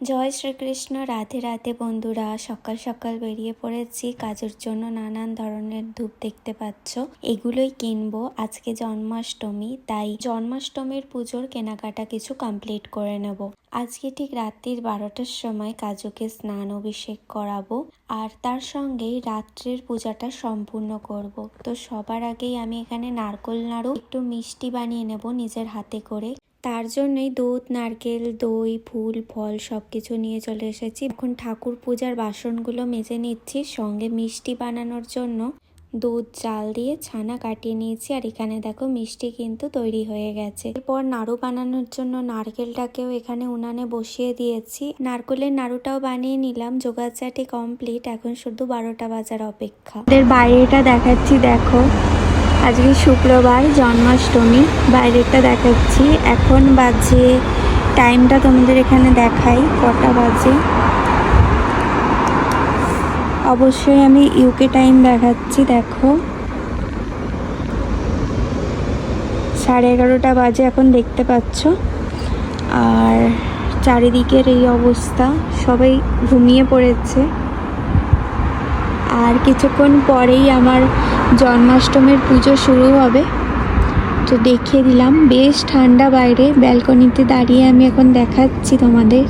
জয় শ্রীকৃষ্ণ, রাধে রাধে বন্ধুরা, সকাল সকাল বেরিয়ে পড়েছি। কাজের জন্য নানান ধরনের ধূপ দেখতে পাচ্ছ। এগুলোই কিনবো। আজকে জন্মাষ্টমী, তাই জন্মাষ্টমীর পুজোর কেনাকাটা কিছু কমপ্লিট করে নেব। আজকে ঠিক রাত্রির বারোটার সময় কাজুকে স্নান অভিষেক করাবো আর তার সঙ্গেই রাত্রের পূজাটা সম্পূর্ণ করব। তো সবার আগেই আমি এখানে নারকোল নাড়ু, একটু মিষ্টি বানিয়ে নেব নিজের হাতে করে। তার জন্যই দুধ, নারকেল, দই, ফুল, ফল সব কিছু নিয়ে চলে এসেছি। এখন ঠাকুর পূজার বাসনগুলো মেজে নিচ্ছি, সঙ্গে মিষ্টি বানানোর জন্য দুধ চাল দিয়ে ছানা কাটিয়ে নিয়েছি। আর এখানে দেখো মিষ্টি কিন্তু তৈরি হয়ে গেছে। এরপর নাড়ু বানানোর জন্য নারকেলটাকেও এখানে উনানে বসিয়ে দিয়েছি। নারকেলের নাড়ুটাও বানিয়ে নিলাম যোগাচাটি কমপ্লিট। এখন শুধু বারোটা বাজার অপেক্ষা। বাইরেটা দেখাচ্ছি, দেখো। আজকে শুক্রবার, জন্মাষ্টমী। বাইরেটা দেখাচ্ছি। এখন বাজে, টাইমটা তোমাদের এখানে দেখাই, কটা বাজে। অবশ্যই আমি ইউকে টাইম দেখাচ্ছি, দেখো। সাড়ে এগারোটা বাজে এখন দেখতে পাচ্ছ। আর চারিদিকের এই অবস্থা, সবাই ঘুমিয়ে পড়েছে। আর কিছুক্ষণ পরেই আমার জন্মাষ্টমীর পুজো শুরু হবে। তো দেখিয়ে দিলাম, বেশ ঠান্ডা বাইরে, ব্যালকনিতে দাঁড়িয়ে আমি এখন দেখাচ্ছি তোমাদের।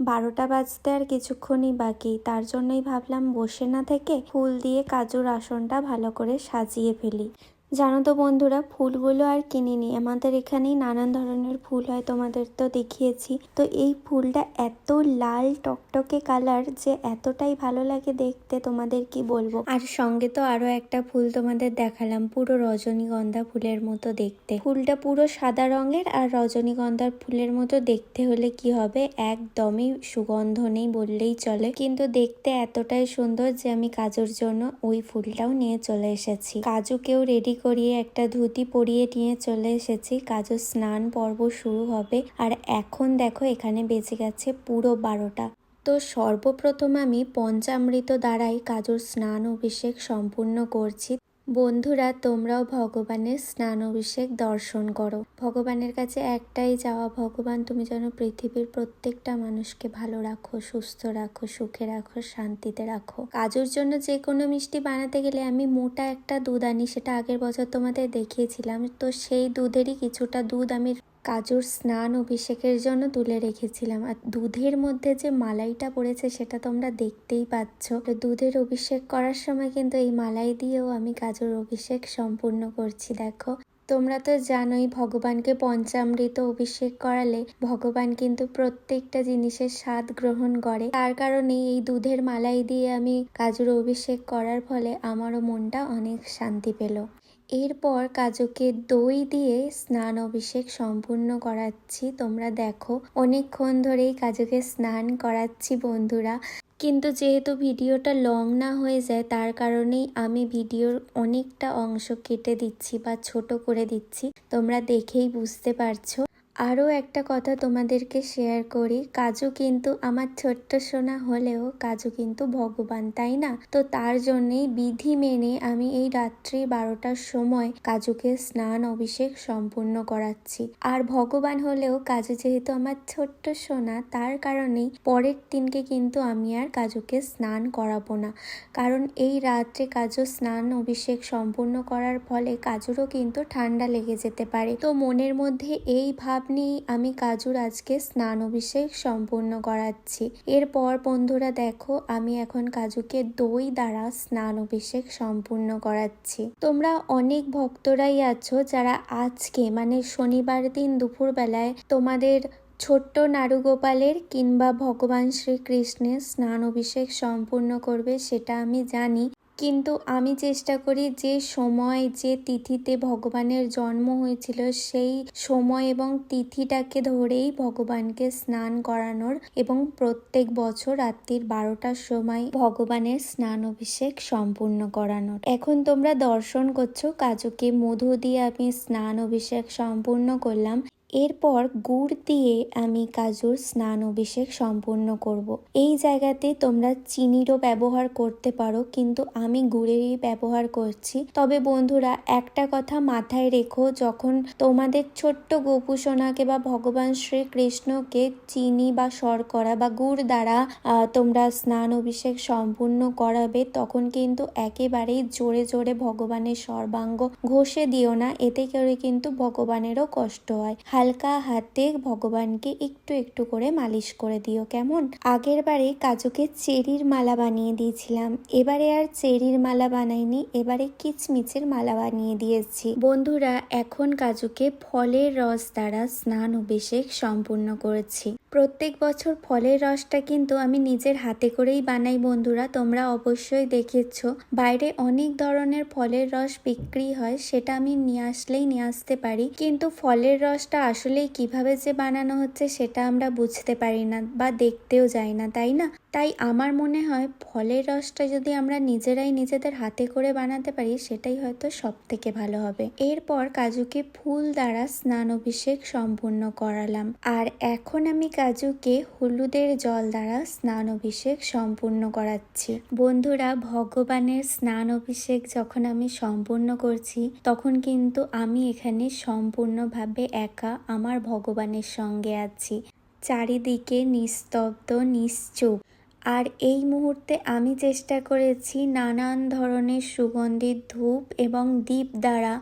বারোটা বাজতে আর কিছুক্ষণই বাকি, তার জন্যই ভাবলাম বসে না থেকে ফুল দিয়ে কাজুর আসনটা ভালো করে সাজিয়ে ফেলি। জানো তো বন্ধুরা, ফুলগুলো আর কিনিনি। আমাদের এখানেই নানান ধরনের ফুল হয়, তোমাদের তো দেখিয়েছি। তো এই ফুলটা এত লাল টকটকে কালার যে এতটাই ভালো লাগে দেখতে, তোমাদের কি বলব? আর সঙ্গে তো আরও একটা ফুল তোমাদের দেখালাম, পুরো রজনীগন্ধা ফুলের মতো দেখতে। ফুলটা পুরো সাদা রঙের আর রজনীগন্ধার ফুলের মতো দেখতে হলে কি হবে? একদমই সুগন্ধ নেই বললেই চলে। কিন্তু দেখতে এতটাই সুন্দর যে আমি কাজুর জন্য ওই ফুলটাও নিয়ে চলে এসেছি। কাজুকেও রেডি করিয়ে একটা ধুতি পরিয়ে নিয়ে চলে এসেছি। কাজও স্নান পর্ব শুরু হবে। আর এখন দেখো এখানে বেঁচে গেছে পুরো বারোটা। তো সর্বপ্রথম আমি পঞ্চামৃত দ্বারাই কাজুর স্নান অভিষেক সম্পূর্ণ করছি। বন্ধুরা, তোমরাও ভগবানের স্নান অভিষেক দর্শন করো। ভগবানের কাছে একটাই যাওয়া ভগবান তুমি যেন পৃথিবীর প্রত্যেকটা মানুষকে ভালো রাখো, সুস্থ রাখো, সুখে রাখো, শান্তিতে রাখো। কাজুর জন্য যে কোনো মিষ্টি বানাতে গেলে আমি মোটা একটা দুধ আনি, সেটা আগের বছর তোমাদের দেখিয়েছিলাম। তো সেই দুধেরই কিছুটা দুধ আমি কাজুর স্নান অভিষেকের জন্য তুলে রেখেছিলাম। আর দুধের মধ্যে যে মালাইটা পড়েছে সেটা তোমরা দেখতেই পাচ্ছ। তো দুধের অভিষেক করার সময় কিন্তু এই মালাই দিয়েও আমি কাজুর অভিষেক সম্পূর্ণ করছি, দেখো। তোমরা তো জানোই ভগবানকে পঞ্চামৃত অভিষেক করালে ভগবান কিন্তু প্রত্যেকটা জিনিসের স্বাদ গ্রহণ করে। তার কারণে এই দুধের মালাই দিয়ে আমি কাজুর অভিষেক করার ফলে আমারও মনটা অনেক শান্তি পেল। এরপর কাজুকে দই দিয়ে স্নান অভিষেক সম্পূর্ণ করাচ্ছি। তোমরা দেখো, অনেকক্ষণ ধরেই কাজুকে স্নান করাচ্ছি বন্ধুরা। কিন্তু যেহেতু ভিডিওটা লং না হয়ে যায়, তার কারণেই আমি ভিডিওর অনেকটা অংশ কেটে দিচ্ছি বা ছোট করে দিচ্ছি। তোমরা দেখেই বুঝতে পারছ। আরও একটা কথা তোমাদেরকে শেয়ার করি। কাজু কিন্তু আমার ছোট্ট সোনা হলেও কাজু কিন্তু ভগবান, তাই না? তো তার জন্যেই বিধি মেনে আমি এই রাত্রি বারোটার সময় কাজুকে স্নান, অভিষেক সম্পূর্ণ করাচ্ছি। আর ভগবান হলেও কাজু যেহেতু আমার ছোট্ট সোনা, তার কারণেই পরের দিনকে কিন্তু আমি আর কাজুকে স্নান করাবো না। কারণ এই রাত্রে কাজু স্নান, অভিষেক সম্পূর্ণ করার ফলে কাজুরও কিন্তু ঠান্ডা লেগে যেতে পারে। তো মনের মধ্যে এই ভাব নিয়েই আমি কাজুর আজকে স্নান অভিষেক সম্পূর্ণ করাচ্ছি। এরপর বন্ধুরা দেখো, আমি এখন কাজুকে দই দ্বারা স্নান অভিষেক সম্পূর্ণ করাচ্ছি। তোমরা অনেক ভক্তরাই আছো যারা আজকে মানে শনিবার দিন দুপুরবেলায় তোমাদের ছোট্ট নারুগোপালের কিংবা ভগবান শ্রীকৃষ্ণের স্নান অভিষেক সম্পূর্ণ করবে, সেটা আমি জানি। কিন্তু আমি চেষ্টা করি যে সময়, যে তিথিতে ভগবানের জন্ম হয়েছিল, সেই সময় এবং তিথিটাকে ধরেই ভগবানকে স্নান করানোর এবং প্রত্যেক বছর রাত্রির বারোটার সময় ভগবানের স্নান অভিষেক সম্পূর্ণ করানোর। এখন তোমরা দর্শন করছ, কাজুকে মধু দিয়ে আমি স্নান অভিষেক সম্পূর্ণ করলাম। এরপর গুড় দিয়ে আমি কাজুর স্নান অভিষেক সম্পূর্ণ করব। এই জায়গাতে তোমরা চিনিরও ব্যবহার করতে পারো, কিন্তু আমি গুড়েরই ব্যবহার করছি। তবে বন্ধুরা, একটা কথা মাথায় রেখো, যখন তোমাদের ছোট্ট গোপুসোনাকে বা ভগবান শ্রীকৃষ্ণকে চিনি বা শর্করা বা গুড় দ্বারা তোমরা স্নান অভিষেক সম্পূর্ণ করাবে, তখন কিন্তু একেবারেই জোরে জোরে ভগবানের সর্বাঙ্গ ঘষে দিও না। এতে করে কিন্তু ভগবানেরও কষ্ট হয়। হালকা হাতে ভগবানকে একটু একটু করে মালিশ করে দিও, কেমন? আগের বারে কাজুকে চেরির মালা বানিয়ে দিয়েছিলাম, এবারে আর চেরির মালা বানাইনি, এবারে কিচমিচের মালা বানিয়ে দিয়েছি। বন্ধুরা, এখন কাজুকে ফলের রস দ্বারা স্নান অভিষেক সম্পূর্ণ করেছি। প্রত্যেক বছর ফলের রসটা কিন্তু আমি নিজের হাতে করেই বানাই বন্ধুরা, তোমরা অবশ্যই দেখেছ। বাইরে অনেক ধরনের ফলের রস বিক্রি হয়, সেটা আমি নিয়ে আসলেই নিয়ে আসতে পারি। কিন্তু ফলের রসটা আসলেই কীভাবে যে বানানো হচ্ছে সেটা আমরা বুঝতে পারি না বা দেখতেও যাই না, তাই না? তাই আমার মনে হয় ফলের রসটা যদি আমরা নিজেরাই নিজেদের হাতে করে বানাতে পারি, সেটাই হয়তো সব থেকে ভালো হবে। এরপর কাজুকে ফুল দ্বারা স্নান অভিষেক সম্পূর্ণ করালাম। আর এখন আমি কাজুকে হলুদের জল দ্বারা স্নান অভিষেক সম্পূর্ণ করাচ্ছি। বন্ধুরা, ভগবানের স্নান অভিষেক যখন আমি সম্পূর্ণ করছি, তখন কিন্তু আমি এখানে সম্পূর্ণভাবে একা আমার ভগবানের সঙ্গে আছি। চারিদিকে নিস্তব্ধ, নিশ্চুপ। আর এই মুহূর্তে আমি চেষ্টা করেছি নানান ধরনের সুগন্ধির ধূপ এবং দ্বীপ দ্বারা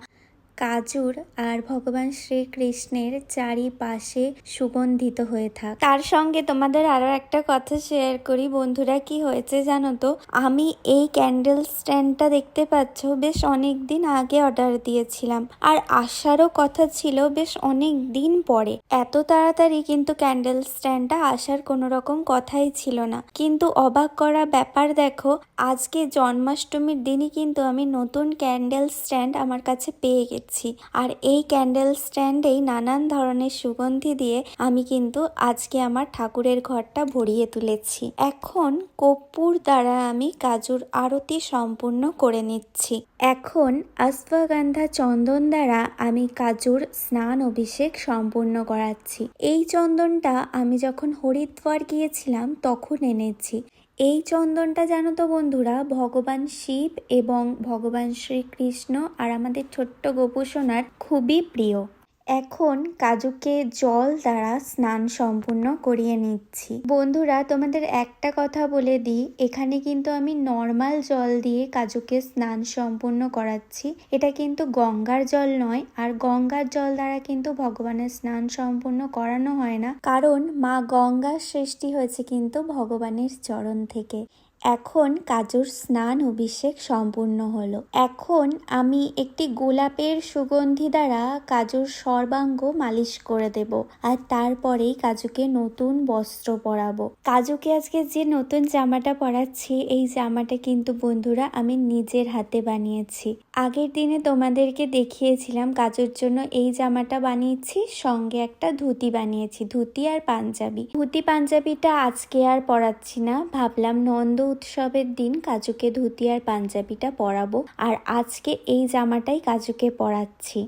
কাজুর আর ভগবান শ্রীকৃষ্ণের চারিপাশে সুগন্ধিত হয়ে থাক। তার সঙ্গে তোমাদের আরও একটা কথা শেয়ার করি। বন্ধুরা, কি হয়েছে জানো তো? আমি এই ক্যান্ডেল স্ট্যান্ডটা দেখতে পাচ্ছ, বেশ অনেক দিন আগে অর্ডার দিয়েছিলাম। আর আসারও কথা ছিল বেশ অনেক দিন পরে। এত তাড়াতাড়ি কিন্তু ক্যান্ডেল স্ট্যান্ডটা আসার কোনো রকম কথাই ছিল না। কিন্তু অবাক করা ব্যাপার দেখো, আজকে জন্মাষ্টমীর দিনই কিন্তু আমি নতুন ক্যান্ডেল স্ট্যান্ড আমার কাছে পেয়ে গেছি। আর এই ক্যান্ডেল স্ট্যান্ডেই নানান ধরনের সুগন্ধি দিয়ে আমি কিন্তু আজকে আমার ঠাকুরের ঘরটা ভরিয়ে তুলেছি। এখন কর্পূর দ্বারা আমি কাজুর আরতি সম্পূর্ণ করে নিচ্ছি। এখন অশ্বগন্ধা চন্দন দ্বারা আমি কাজুর স্নান অভিষেক সম্পূর্ণ করাচ্ছি। এই চন্দনটা আমি যখন হরিদ্বার গিয়েছিলাম তখন এনেছি। এই চন্দনটা জানো তো বন্ধুরা, ভগবান শিব এবং ভগবান শ্রীকৃষ্ণ আর আমাদের ছোট্ট গোপুসোনার খুবই প্রিয়। এখন কাজুকে জল দ্বারা স্নান সম্পূর্ণ করিয়ে নিচ্ছি। বন্ধুরা, তোমাদের একটা কথা বলে দিই। এখানে কিন্তু আমি নর্মাল জল দিয়ে কাজুকে স্নান সম্পূর্ণ করাচ্ছি। এটা কিন্তু গঙ্গার জল নয়, আর গঙ্গার জল দ্বারা কিন্তু ভগবানের স্নান সম্পূর্ণ করানো হয় না। কারণ মা গঙ্গার সৃষ্টি হয়েছে কিন্তু ভগবানের চরণ থেকে। এখন কাজুর স্নান অভিষেক সম্পূর্ণ হলো। এখন আমি একটি গোলাপের সুগন্ধি দ্বারা কাজুর সর্বাঙ্গ মালিশ করে দেব আর তারপরেই কাজুকে নতুন বস্ত্র পরাবো। কাজুকে আজকে যে নতুন জামাটা পরাচ্ছি, এই জামাটা কিন্তু বন্ধুরা আমি নিজের হাতে বানিয়েছি। আগের দিনে তোমাদেরকে দেখিয়েছিলাম কাজুর জন্য এই জামাটা বানিয়েছি, সঙ্গে একটা ধুতি বানিয়েছি, ধুতি আর পাঞ্জাবি। ধুতি পাঞ্জাবিটা আজকে আর পরাচ্ছি না, ভাবলাম নন্দ উৎসবের দিন কাজুকে ধুতি আর পাঞ্জাবিটা পরাবো, আর আজকে এই জামাটাই কাজুকে পরাচ্ছি।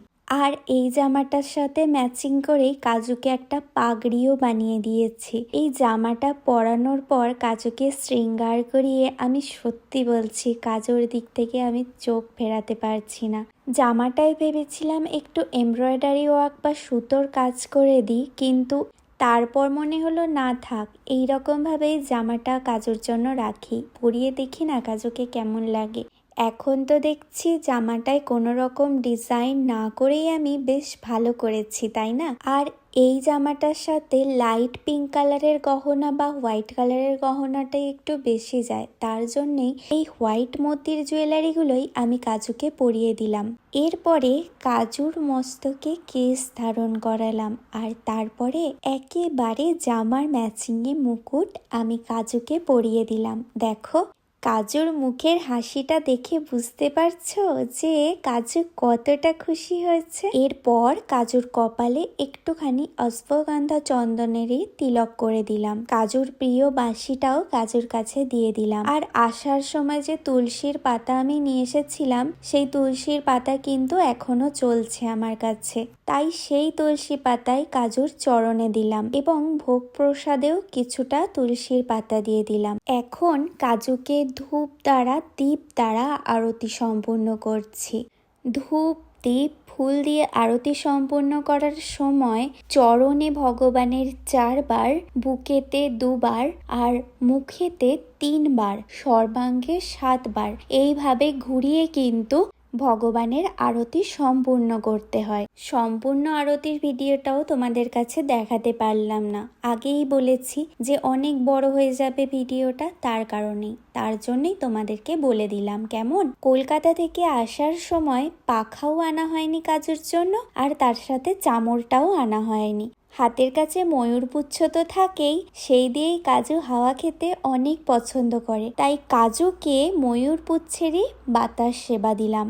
আর এই জামাটার সাথে ম্যাচিং করেই কাজুকে একটা পাগড়িও বানিয়ে দিয়েছি। এই জামাটা পরানোর পর কাজুকে শৃঙ্গার করিয়ে আমি সত্যি বলছি, কাজুর দিক থেকে আমি চোখ ফেরাতে পারছি না। জামাটায় ভেবেছিলাম একটু এমব্রয়ডারি ওয়ার্ক বা সুতোর কাজ করে দিই, কিন্তু তারপর মনে হলো, না থাক, এই রকমভাবেই জামাটা কাজুর জন্য রাখি। পরিয়ে দেখি না কাজুকে কেমন লাগে। এখন তো দেখছি জামাটায় কোনো রকম ডিজাইন না করেই আমি বেশ ভালো করেছি, তাই না? আর এই জামাটার সাথে লাইট পিঙ্ক কালারের গহনা বা হোয়াইট কালারের গহনাটাই একটু বেশি যায়। তার জন্যেই এই হোয়াইট মতির জুয়েলারিগুলোই আমি কাজুকে পরিয়ে দিলাম। এরপরে কাজুর মস্তকে কেস ধারণ করালাম। আর তারপরে একেবারে জামার ম্যাচিংয়ে মুকুট আমি কাজুকে পরিয়ে দিলাম। দেখো কাজুর মুখের হাসিটা দেখে বুঝতে পারছ যে কাজু কতটা খুশি হয়েছে? এরপর কাজুর কপালে একটুখানি অশ্বগন্ধা চন্দনেরই তিলক করে দিলাম। কাজুর প্রিয় বাঁশিটাও কাজুর কাছে দিয়ে দিলাম। আর আসার সময় যে তুলসীর পাতা আমি নিয়ে এসেছিলাম, সেই তুলসীর পাতা কিন্তু এখনও চলছে আমার কাছে। তাই সেই তুলসী পাতায় কাজুর চরণে দিলাম এবং ভোগ প্রসাদেও কিছুটা তুলসীর পাতা দিয়ে দিলাম। এখন কাজুকে ধূপ দ্বারা, দীপ দ্বারা আরতি সম্পূর্ণ করছি। ধূপ, দীপ, ফুল দিয়ে আরতি সম্পন্ন করার সময় চরণে ভগবানের চারবার, বুকেতে দুবার আর মুখেতে তিনবার, সর্বাঙ্গে সাতবার। এইভাবে ঘুরিয়ে কিন্তু ভগবানের আরতি সম্পূর্ণ করতে হয়। সম্পূর্ণ আরতির ভিডিওটাও তোমাদের কাছে দেখাতে পারলাম না। আগেই বলেছি যে অনেক বড় হয়ে যাবে ভিডিওটা তার কারণেই। তার জন্যই তোমাদেরকে বলে দিলাম, কেমন? কলকাতা থেকে আসার সময় পাখাও আনা হয়নি কাজের জন্য, আর তার সাথে চামড়টাও আনা হয়নি। হাতের কাছে ময়ূরপুচ্ছ তো থাকেই, সেই দিয়েই কাজু হাওয়া খেতে অনেক পছন্দ করে। তাই কাজুকে ময়ূরপুচ্ছেরই বাতাস সেবা দিলাম।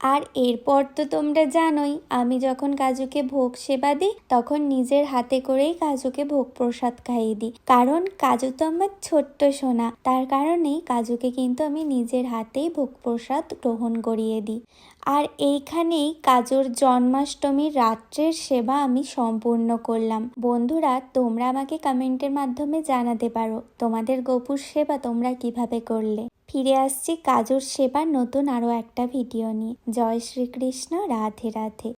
আর এরপর তো তোমরা জানোই, আমি যখন কাজুকে ভোগ সেবা দিই, তখন নিজের হাতে করেই কাজুকে ভোগ প্রসাদ খাইয়ে দিই। কারণ কাজু তো আমার ছোট্ট সোনা, তার কারণেই কাজুকে কিন্তু আমি নিজের হাতেই ভোগ প্রসাদ গ্রহণ করিয়ে দিই। আর এইখানেই কাজুর জন্মাষ্টমীর রাত্রের সেবা আমি সম্পূর্ণ করলাম। বন্ধুরা, তোমরা আমাকে কমেন্টের মাধ্যমে জানাতে পারো, তোমাদের গোপুর সেবা তোমরা কীভাবে করলে। ফিরে আসছি কাজুর সেবার নতুন আরও একটা ভিডিও নিয়ে। জয় শ্রীকৃষ্ণ রাধে রাধে।